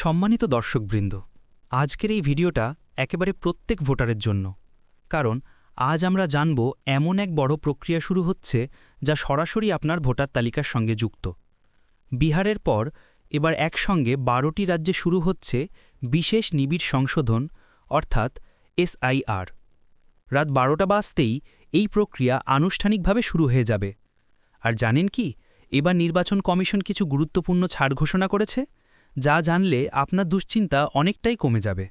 সম্মানিত দর্শকবৃন্দ, আজকের এই ভিডিওটা একেবারে প্রত্যেক ভোটারের জন্য। কারণ, আজ আমরা জানব এমন এক বড় প্রক্রিয়া শুরু হচ্ছে যা সরাসরি আপনার ভোটার তালিকার সঙ্গে যুক্ত। বিহারের পর এবার একসঙ্গে বারোটি রাজ্যে শুরু হচ্ছে বিশেষ নিবিড় সংশোধন, অর্থাৎ এসআইআর। রাত বারোটা বাজতেই এই প্রক্রিয়া আনুষ্ঠানিকভাবে শুরু হয়ে যাবে। আর জানেন কি, এবার নির্বাচন কমিশন কিছু গুরুত্বপূর্ণ ছাড় ঘোষণা করেছে? যা জানলে আপনার দুশ্চিন্তা অনেকটাই কমে যাবে।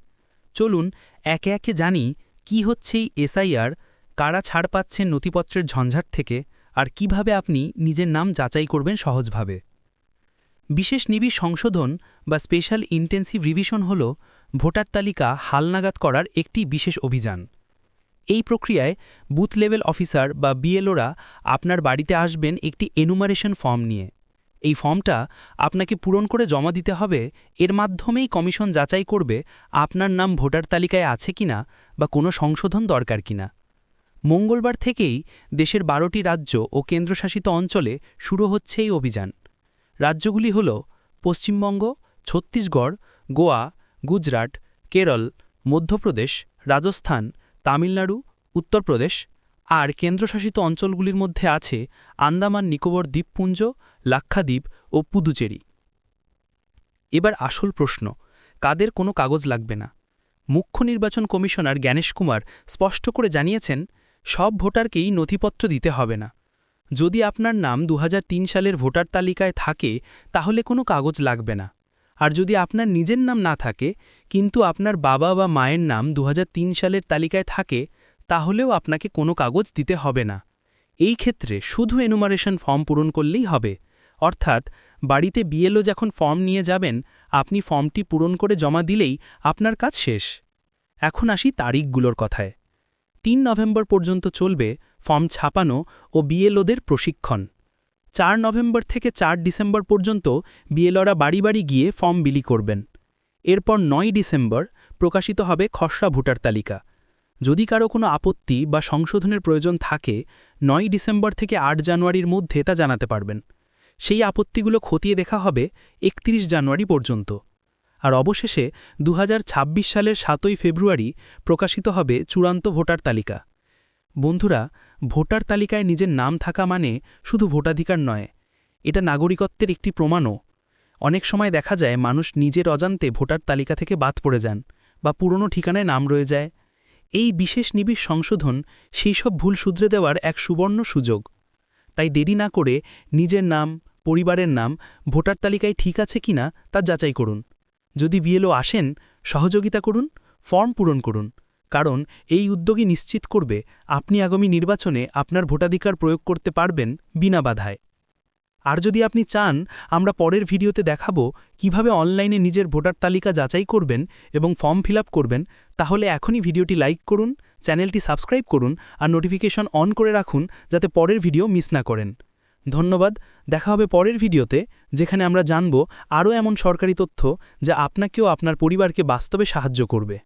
চলুন, একে একে জানি কি হচ্ছে এই এসআইআর, কারা ছাড় পাচ্ছেন নথিপত্রের ঝঞ্ঝাট থেকে, আর কীভাবে আপনি নিজের নাম যাচাই করবেন সহজভাবে। বিশেষ নিবিড় সংশোধন বা স্পেশাল ইন্টেন্সিভ রিভিশন হল ভোটার তালিকা হালনাগাদ করার একটি বিশেষ অভিযান। এই প্রক্রিয়ায় বুথ লেভেল অফিসার বা বিএলওরা আপনার বাড়িতে আসবেন একটি এনুমারেশন ফর্ম নিয়ে। এই ফর্মটা আপনাকে পূরণ করে জমা দিতে হবে। এর মাধ্যমেই কমিশন যাচাই করবে আপনার নাম ভোটার তালিকায় আছে কিনা বা কোনো সংশোধন দরকার কিনা। মঙ্গলবার থেকেই দেশের বারোটি রাজ্য ও কেন্দ্রশাসিত অঞ্চলে শুরু হচ্ছে এই অভিযান। রাজ্যগুলি হল পশ্চিমবঙ্গ, ছত্তিশগড়, গোয়া, গুজরাট, কেরল, মধ্যপ্রদেশ, রাজস্থান, তামিলনাড়ু, উত্তরপ্রদেশ আর কেন্দ্রশাসিত অঞ্চলগুলির মধ্যে আছে আন্দামান, নিকোবর দ্বীপপুঞ্জ, লাক্ষাদ্বীপ ও পুদুচেরি। এবার আসল প্রশ্ন, কাদের কোনো কাগজ লাগবে না? মুখ্য নির্বাচন কমিশনার জ্ঞানেশ কুমার স্পষ্ট করে জানিয়েছেন, সব ভোটারকেই নথিপত্র দিতে হবে না। যদি আপনার নাম দু হাজার তিন সালের ভোটার তালিকায় থাকে, তাহলে কোনো কাগজ লাগবে না। আর যদি আপনার নিজের নাম না থাকে, কিন্তু আপনার বাবা বা মায়ের নাম দু হাজার তিন সালের তালিকায় থাকে তাহলেও আপনাকে কোনো কাগজ দিতে হবে না। এই ক্ষেত্রে শুধু এনুমারেশন ফর্ম পূরণ করলেই হবে। অর্থাৎ, বাড়িতে বিএলও যখন ফর্ম নিয়ে যাবেন, আপনি ফর্মটি পূরণ করে জমা দিলেই আপনার কাজ শেষ। এখন আসি তারিখগুলোর কথায়। তিন নভেম্বর পর্যন্ত চলবে ফর্ম ছাপানো ও বিএলওদের প্রশিক্ষণ। চার নভেম্বর থেকে চার ডিসেম্বর পর্যন্ত বিএলওরা বাড়ি বাড়ি গিয়ে ফর্ম বিলি করবেন। এরপর নয় ডিসেম্বর প্রকাশিত হবে খসড়া ভোটার তালিকা। যদি কারও কোনো আপত্তি বা সংশোধনের প্রয়োজন থাকে নয় ডিসেম্বর থেকে আট জানুয়ারির মধ্যে তা জানাতে পারবেন। সেই আপত্তিগুলো খতিয়ে দেখা হবে একত্রিশ জানুয়ারি পর্যন্ত। আর অবশেষে দু হাজার ছাব্বিশ সালের সাতই ফেব্রুয়ারি প্রকাশিত হবে চূড়ান্ত ভোটার তালিকা। বন্ধুরা, ভোটার তালিকায় নিজের নাম থাকা মানে শুধু ভোটাধিকার নয়, এটা নাগরিকত্বের একটি প্রমাণও। অনেক সময় দেখা যায় মানুষ নিজের অজান্তে ভোটার তালিকা থেকে বাদ পড়ে যান বা পুরনো ঠিকানায় নাম রয়ে যায় এই বিশেষ নিবিড় সংশোধন সেই সব ভুল শুধরে দেওয়ার এক সুবর্ণ সুযোগ। তাই দেরি না করে নিজের নাম, পরিবারের নাম, ভোটার তালিকায় ঠিক আছে কিনা তা যাচাই করুন। যদি বিএলও আসেন, সহযোগিতা করুন, ফর্ম পূরণ করুন। কারণ এই উদ্যোগই নিশ্চিত করবে আপনি আগামী নির্বাচনে আপনার ভোটাধিকার প্রয়োগ করতে পারবেন বিনা বাধায়। আর যদি আপনি চান, আমরা পরের ভিডিওতে দেখাবো কীভাবে অনলাইনে নিজের ভোটার তালিকা যাচাই করবেন এবং ফর্ম ফিল করবেন, তাহলে এখনই ভিডিওটি লাইক করুন, চ্যানেলটি সাবস্ক্রাইব করুন আর নোটিফিকেশন অন করে রাখুন যাতে পরের ভিডিও মিস না করেন। ধন্যবাদ, দেখা হবে পরের ভিডিওতে, যেখানে আমরা জানব আরও এমন সরকারি তথ্য যা আপনাকেও আপনার পরিবারকে বাস্তবে সাহায্য করবে।